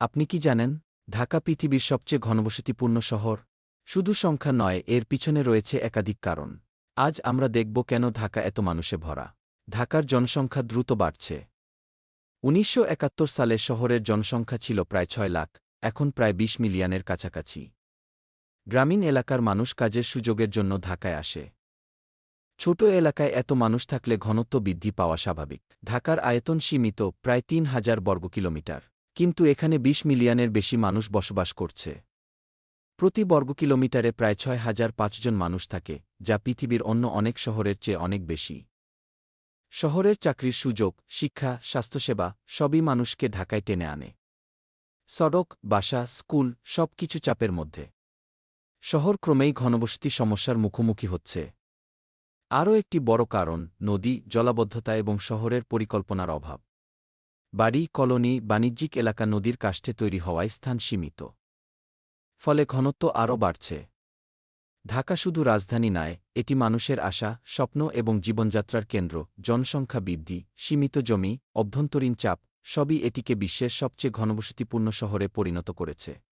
আপনি কি জানেন, ঢাকা পৃথিবীর সবচেয়ে ঘনবসতিপূর্ণ শহর? শুধু সংখ্যা নয়, এর পিছনে রয়েছে একাধিক কারণ। আজ আমরা দেখব কেন ঢাকা এত মানুষে ভরা। ঢাকার জনসংখ্যা দ্রুত বাড়ছে। উনিশশো একাত্তর সালে শহরের জনসংখ্যা ছিল প্রায় ছয় লাখ, এখন প্রায় ২০ মিলিয়নের কাছাকাছি। গ্রামীণ এলাকার মানুষ কাজের সুযোগের জন্য ঢাকায় আসে। ছোট এলাকায় এত মানুষ থাকলে ঘনত্ব বৃদ্ধি পাওয়া স্বাভাবিক। ঢাকার আয়তন সীমিত, প্রায় তিন হাজার বর্গ কিলোমিটার কিন্তু এখানে ২০ মিলিয়নের বেশি মানুষ বসবাস করছে। প্রতি বর্গ কিলোমিটারে প্রায় ছয় হাজার পাঁচজন মানুষ থাকে, যা পৃথিবীর অন্য অনেক শহরের চেয়ে অনেক বেশি। শহরের চাকরির সুযোগ, শিক্ষা, স্বাস্থ্যসেবা, সবই মানুষকে ঢাকায় টেনে আনে। সড়ক, বাসা, স্কুল সব কিছু চাপের মধ্যে। শহর ক্রমেই ঘনবসতি সমস্যার মুখোমুখি হচ্ছে। আরও একটি বড় কারণ, নদী, জলাবদ্ধতা এবং শহরের পরিকল্পনার অভাব। বাড়ি, কলোনি, বাণিজ্যিক এলাকা নদীর কাষ্ঠে তৈরি হওয়ায় স্থান সীমিত। ফলে ঘনত্ব আরও বাড়ছে। ঢাকা শুধু রাজধানী নয়, এটি মানুষের আশা, স্বপ্ন এবং জীবনযাত্রার কেন্দ্র। জনসংখ্যা বৃদ্ধি, সীমিত জমি, অভ্যন্তরীণ চাপ, সবই এটিকে বিশ্বের সবচেয়ে ঘনবসতিপূর্ণ শহরে পরিণত করেছে।